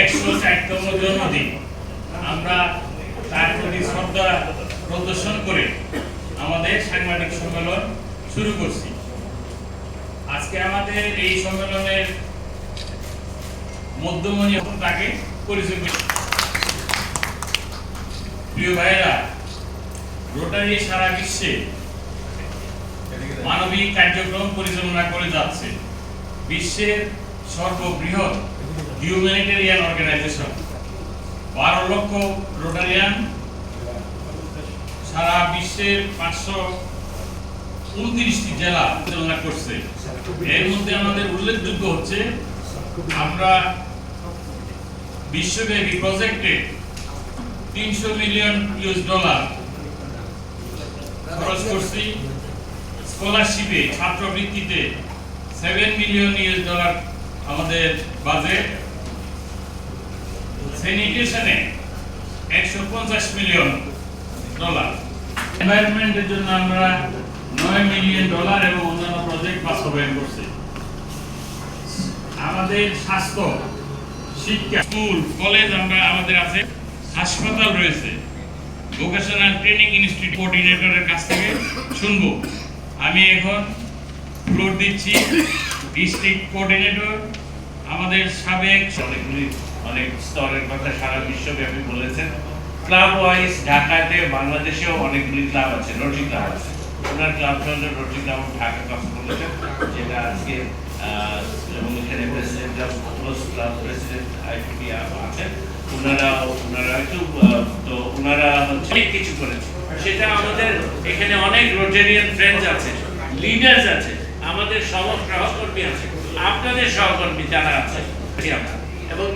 একশো জন্মদিন। আমরা তার প্রতি শ্রদ্ধা প্রদর্শন করে আমাদের সাংবাদিক সম্মেলন শুরু করছি। আজকে আমাদের এই সম্মেলনের মধ্যমণি তাকে পরিচয় করি। প্রিয় ভাইরা রোটারি সারা বিশ্বে মানবিক কার্যক্রম পরিচালনা করে যাচ্ছে। বিশ্বের সর্ববৃহৎ হিউম্যানিটেরিয়ান অর্গানাইজেশন বারো লক্ষ রোটারিয়ান সারা বিশ্বের পাঁচশো উনত্রিশটি জেলা পরিচালনা করছে। এর মধ্যে আমাদের উল্লেখযোগ্য হচ্ছে, আমরা বিশ্বব্যাপী প্রজেক্টে তিনশো মিলিয়ন ইউএস ডলার খরচ করছি। স্কলারশিপে, ছাত্রবৃত্তিতে সেভেন মিলিয়ন ইউএস ডলার আমাদের বাজেট স্যানিটেশনে একশো পঞ্চাশ মিলিয়ন ডলার। এনভায়রনমেন্টের জন্য আমরা নয় মিলিয়ন ডলার এবং অন্যান্য প্রজেক্ট বাস্তবায়ন করছি। আমাদের স্বাস্থ্য, শিক্ষা, স্কুল, কলেজ আমরা আমাদের আছে, হাসপাতাল রয়েছে। ভোকেশনাল ট্রেনিং ইনস্টিটিউট কোঅর্ডিনেটরের কাছ থেকে শুনব। আমি এখন ফ্লোর দিচ্ছি ডিস্ট্রিক্ট কোঅর্ডিনেটর আমাদের সাবেক অনেকগুলি অনেক স্তরের কথা সারা বিশ্বব্যাপী বলেছেন। ক্লাব ওয়াইজ ঢাকাতে বাংলাদেশেও অনেকগুলি ক্লাব আছে রোটারি ক্লাব আছে ওনার ক্লাবটা হলো রোটারি ক্লাব ঢাকা কথা বলেছেন যেটা আজকে এবং এখানে প্রেসিডেন্ট ক্লাব প্রেসিডেন্ট আছেন। ওনারা ওনারা একটু তো ওনারা হচ্ছে কিছু করেছে। সেটা আমাদের এখানে অনেক রোটেরিয়ান ফ্রেন্ডস আছে লিডার্স আছে, আমাদের সহ সহকর্মী আছে। আপনাদের সহকর্মী যারা আছে, আমরা।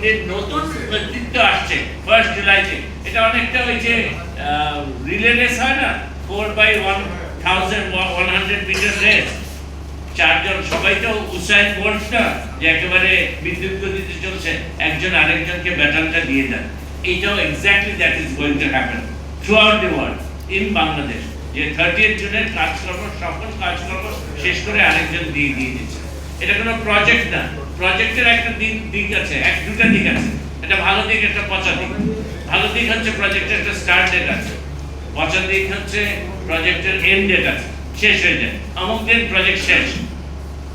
যে নতুন নেতৃত্ব আসছে ফার্স্ট জুলাইতে এটা অনেকটা ওই যে রিলে রেস হয় না? Four by one thousand one hundred metre race চারজন, সবাই তো উৎসাহিত বোল্ট না, যে একেবারে বিদ্যুৎ গতিতে চলছে। একজন আরেকজনকে ব্যাটনটা দিয়ে দেন। এইটাও exactly that is going to happen throughout the world in Bangladesh যে থার্টিয়েথ জুনের কাজকর্ম সকল কাজকর্ম শেষ করে আরেকজন দিয়ে দিয়ে দিচ্ছে। এটা কোনো প্রজেক্ট না। প্রজেক্টের একটা দিক দিক আছে, এক, দুটা দিক আছে। একটা ভালো দিক, একটা পচা দিক। ভালো দিক হচ্ছে প্রজেক্টের একটা স্টার্ট ডেট আছে। পচা দিক হচ্ছে প্রজেক্টের এন্ড ডেট আছে। শেষ হয়ে যায়। অমুক দিন প্রজেক্ট শেষ।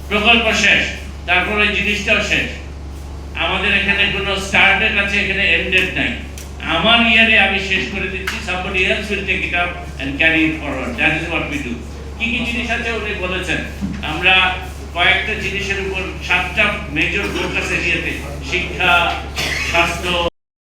প্রকল্প শেষ। তারপরে জিনিসটাও শেষ। আমাদের এখানে কোনো স্টার্ট ডেট আছে, এখানে এন্ড ডেট নাই। আমার ইয়ারে আমি শেষ করে দিচ্ছি। Somebody else will take it up and carry it forward. That is what we do কি কি জিনিস আছে উনি বলেছেন? আমরা কয়েকটা জিনিসের উপর সাতটা মেজর ফোকাস এরিয়াতে। শিক্ষা স্বাস্থ্য